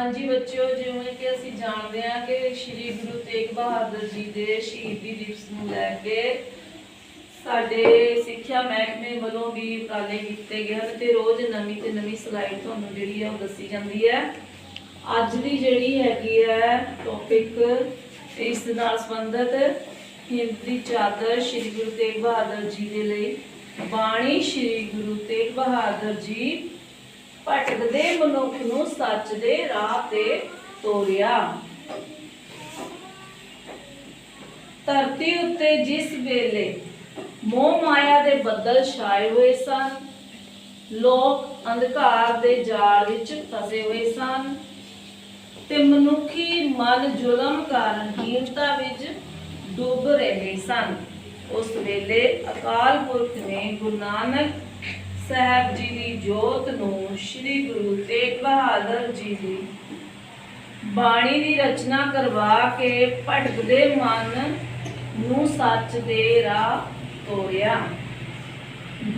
ਹਾਂਜੀ ਬੱਚਿਓ, ਜਿਵੇਂ ਕਿ ਅਸੀਂ ਜਾਣਦੇ ਹਾਂ ਕਿ ਸ੍ਰੀ ਗੁਰੂ ਤੇਗ ਬਹਾਦਰ ਜੀ ਦੇ ਸ਼ਹੀਦੀ ਦਿਵਸ ਨੂੰ ਲੈ ਕੇ ਸਾਡੇ ਸਿੱਖਿਆ ਮਹਿਕਮੇ ਵੱਲੋਂ ਵੀ ਉਪਰਾਲੇ ਕੀਤੇ ਗਏ ਹਨ ਤੇ ਰੋਜ਼ ਨਵੀਂ ਤੇ ਨਵੀਂ ਸਲਾਈਡ ਤੁਹਾਨੂੰ ਜਿਹੜੀ ਹੈ ਉਹ ਦੱਸੀ ਜਾਂਦੀ ਹੈ। ਅੱਜ ਦੀ ਜਿਹੜੀ ਹੈਗੀ ਹੈ ਟੌਪਿਕ ਇਸ ਨਾਲ ਸੰਬੰਧਿਤ ਹਿੰਦ ਦੀ ਚਾਦਰ ਸ੍ਰੀ ਗੁਰੂ ਤੇਗ ਬਹਾਦਰ ਜੀ ਦੇ ਲਈ ਬਾਣੀ ਸ੍ਰੀ ਗੁਰੂ ਤੇਗ ਬਹਾਦਰ ਜੀ ਭਟਕਦੇ ਮਨੁੱਖ ਨੂੰ ਸੱਚ ਦੇ ਰਾਹ ਤੇ ਤੋਰਿਆ। ਧਰਤੀ ਉੱਤੇ ਜਿਸ ਵੇਲੇ ਮੋਹ ਮਾਇਆ ਦੇ ਬੱਦਲ ਛਾਏ ਹੋਏ ਸਨ, ਲੋਕ ਅੰਧਕਾਰ ਦੇ ਜਾਲ ਵਿੱਚ ਫਸੇ ਹੋਏ ਸਨ ਤੇ ਮਨੁੱਖੀ ਮਨ ਜ਼ੁਲਮ ਕਾਰਨ ਹੀਨਤਾ ਵਿੱਚ ਡੁੱਬ ਰਹੇ ਸਨ। ਉਸ ਵੇਲੇ ਅਕਾਲ ਪੁਰਖ ਨੇ ਗੁਰੂ ਨਾਨਕ ਸਾਹਿਬ ਜੀ ਦੀ ਜੋਤ ਨੂੰ ਸ੍ਰੀ ਗੁਰੂ ਤੇਗ ਬਹਾਦਰ ਜੀ ਦੀ ਬਾਣੀ ਦੀ ਰਚਨਾ ਕਰਵਾ ਕੇ ਭਟਕਦੇ ਮਨ ਨੂੰ ਸੱਚ ਦੇ ਰਾਹ ਤੋਰਿਆ।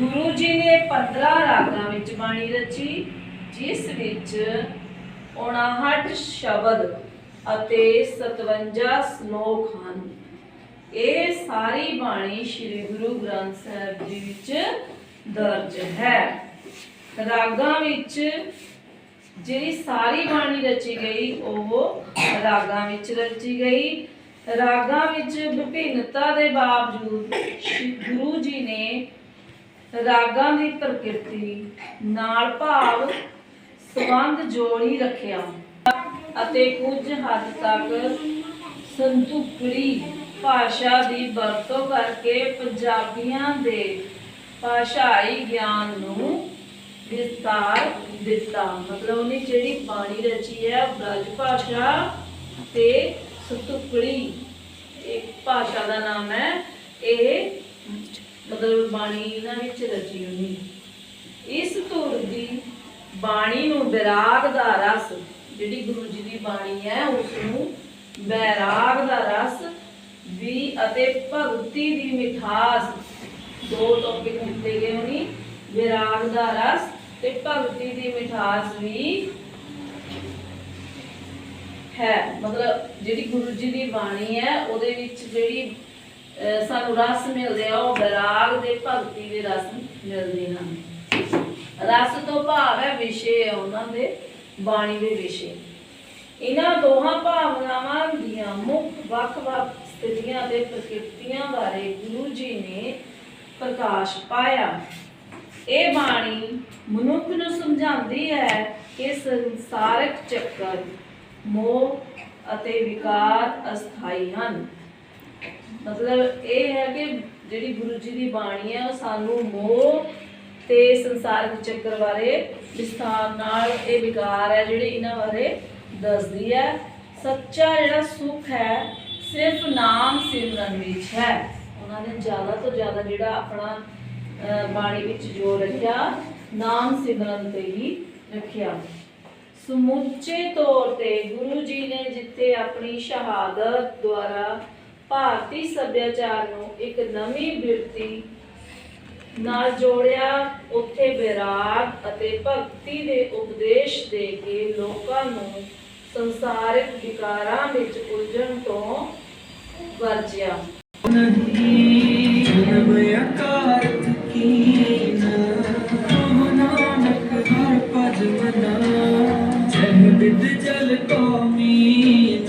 ਗੁਰੂ ਜੀ ਨੇ 15 ਰਾਗਾਂ ਵਿੱਚ ਬਾਣੀ ਰਚੀ, ਜਿਸ ਵਿੱਚ 59 ਸ਼ਬਦ ਅਤੇ 57 ਸ਼ਲੋਕ ਹਨ। ਇਹ ਸਾਰੀ ਬਾਣੀ ਸ੍ਰੀ ਗੁਰੂ ਗ੍ਰੰਥ ਸਾਹਿਬ ਜੀ ਵਿੱਚ ਦਰਜ ਹੈ। ਰਾਗਾਂ ਵਿੱਚ ਜਿਹੜੀ ਸਾਰੀ ਬਾਣੀ ਰਚੀ ਗਈ, ਉਹ ਰਾਗਾਂ ਵਿੱਚ ਰਚੀ ਗਈ। ਰਾਗਾਂ ਵਿੱਚ ਵਿਭਿੰਨਤਾ ਦੇ ਬਾਵਜੂਦ ਗੁਰੂ ਜੀ ਨੇ ਰਾਗਾਂ ਦੀ ਪ੍ਰਕਿਰਤੀ ਨਾਲ ਭਾਵ ਸੰਬੰਧ ਜੋੜੀ ਰੱਖਿਆ ਅਤੇ ਕੁਝ ਹੱਦ ਤੱਕ ਸੰਤੁਕੜੀ ਭਾਸ਼ਾ ਦੀ ਵਰਤੋਂ ਕਰਕੇ ਪੰਜਾਬੀਆਂ ਦੇ ਭਾਸ਼ਾਈ ਗਿਆਨ ਨੂੰ ਵਿਸਤਾਰ ਦਿੱਤਾ। ਮਤਲਬ ਉਹਨੇ ਜਿਹੜੀ ਬਾਣੀ ਰਚੀ ਹੈ ਬ੍ਰਜ ਭਾਸ਼ਾ ਤੇ ਸੰਤੁਕੜੀ ਇੱਕ ਭਾਸ਼ਾ ਦਾ ਨਾਮ ਹੈ, ਇਹ ਮਤਲਬ ਬਾਣੀ ਇਹਨਾਂ ਵਿੱਚ ਰਚੀ ਹੋਈ ਇਸ ਧੁਰ ਦੀ ਬਾਣੀ ਨੂੰ ਵਿਰਾਗ ਦਾ ਰਸ, ਜਿਹੜੀ ਗੁਰੂ ਜੀ ਦੀ ਬਾਣੀ ਹੈ ਉਸ ਨੂੰ ਵਿਰਾਗ ਦਾ ਰਸ ਵੀ ਅਤੇ ਭਗਤੀ ਦੀ ਮਿਠਾਸ ਦੋ ਟੌਪਿਕ ਦਿੱਤੇ ਗਏ ਹੋਣੀ, ਵਿਰਾਗ ਦਾ ਰਸ ਤੇ ਭਗਤੀ ਦੀ ਮਿਠਾਸ ਵੀ ਹੈ। ਮਤਲਬ ਜਿਹੜੀ ਗੁਰੂ ਜੀ ਦੀ ਬਾਣੀ ਹੈ, ਉਹਦੇ ਵਿੱਚ ਜਿਹੜੀ ਸਾਨੂੰ ਰਸ ਮਿਲਦੇ ਆ, ਉਹ ਵਿਰਾਗ ਦੇ ਭਗਤੀ ਦੇ ਰਸ ਮਿਲਦੇ ਹਨ। ਰਸ ਤੋਂ ਭਾਵ ਹੈ ਵਿਸ਼ੇ ਉਹਨਾਂ ਦੇ, ਬਾਣੀ ਦੇ ਵਿਸ਼ੇ। ਇਹਨਾਂ ਦੋਹਾਂ ਭਾਵਨਾਵਾਂ ਦੀਆਂ ਮੁੱਖ ਵੱਖ-ਵੱਖ ਸਥਿਤੀਆਂ ਤੇ ਪ੍ਰਕਿਰਤੀਆਂ ਬਾਰੇ ਗੁਰੂ ਜੀ ਨੇ ਪ੍ਰਕਾਸ਼ ਪਾਇਆ। ਇਹ ਬਾਣੀ ਮਨੁੱਖ ਨੂੰ ਸਮਝਾਉਂਦੀ ਹੈ ਕਿ ਸੰਸਾਰਿਕ ਚੱਕਰ ਮੋਹ ਅਤੇ ਵਿਕਾਰ ਅਸਥਾਈ ਹਨ। ਮਤਲਬ ਇਹ ਹੈ ਕਿ ਜਿਹੜੀ ਗੁਰੂ ਜੀ ਦੀ ਬਾਣੀ ਹੈ, ਉਹ ਸਾਨੂੰ ਮੋਹ ਤੇ ਸੰਸਾਰਿਕ ਚੱਕਰ ਬਾਰੇ ਵਿਸਥਾਰ ਨਾਲ ਇਹ ਵਿਕਾਰ ਹੈ ਜਿਹੜੇ ਇਹਨਾਂ ਬਾਰੇ ਦੱਸਦੀ ਹੈ। ਸੱਚਾ ਜਿਹੜਾ ਸੁੱਖ ਹੈ, ਸਿਰਫ ਨਾਮ ਸਿਮਰਨ ਵਿੱਚ ਹੈ। ਉਹਨਾਂ ਨੇ ਜ਼ਿਆਦਾ ਤੋਂ ਜ਼ਿਆਦਾ ਜਿਹੜਾ ਆਪਣਾ ਬਾਣੀ ਵਿੱਚ ਜੋ ਰੱਖਿਆ, ਨਾਮ ਸਿਮਰਨ ਤੇ ਹੀ ਰੱਖਿਆ। ਸਮੁੱਚੇ ਤੌਰ ਤੇ ਗੁਰੂ ਜੀ ਨੇ ਜਿੱਥੇ ਆਪਣੀ ਸ਼ਹਾਦਤ ਦੁਆਰਾ ਭਾਰਤੀ ਸੱਭਿਆਚਾਰ ਨੂੰ ਇੱਕ ਨਵੀਂ ਬਿਰਤੀ ਨਾਲ ਜੋੜਿਆ, ਉੱਥੇ ਵਿਰਾਗ ਅਤੇ ਭਗਤੀ ਦੇ ਉਪਦੇਸ਼ ਦੇ ਕੇ ਲੋਕਾਂ ਨੂੰ ਸੰਸਾਰਿਕ ਵਿਕਾਰਾਂ ਵਿੱਚ ਉਲਝਣ ਤੋਂ ਵਰਜਿਆ। ਨਹੀਂ ਜਨਮ ਅਕਾਰਤ ਕੀਨ ਕੋ ਹਰ ਮਨਾ ਸਹਿ ਜਲ ਕੋ ਮੀਨ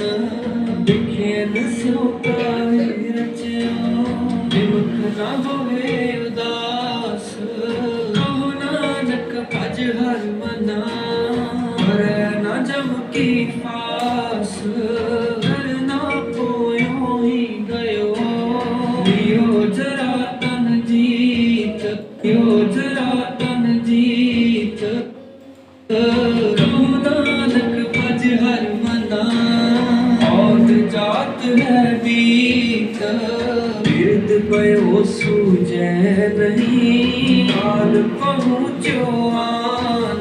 ਨਾ ਹੋਵੇ ਉਦਾਸ ਨਾਨਕ ਭਜ ਹਰ ਮਨਾ ਮਰੈ ਨਾ ਜਮ ਕੀ ਫਾਸ ਜੀਤ ਲਿਓ ਜਰਾ ਤਨ ਜੀਤ? ਕਹੋ ਨਾਨਕ ਭਜ ਹਰ ਮਨਾ। ਔਤ ਜਾਤ ਹੈ ਬੀਤ। ਬਿਰਦ ਪਇਓ ਸੂਜੈ ਨਹੀਂ। ਕਾਲ ਪਹੁੰਚੋ ਆਨ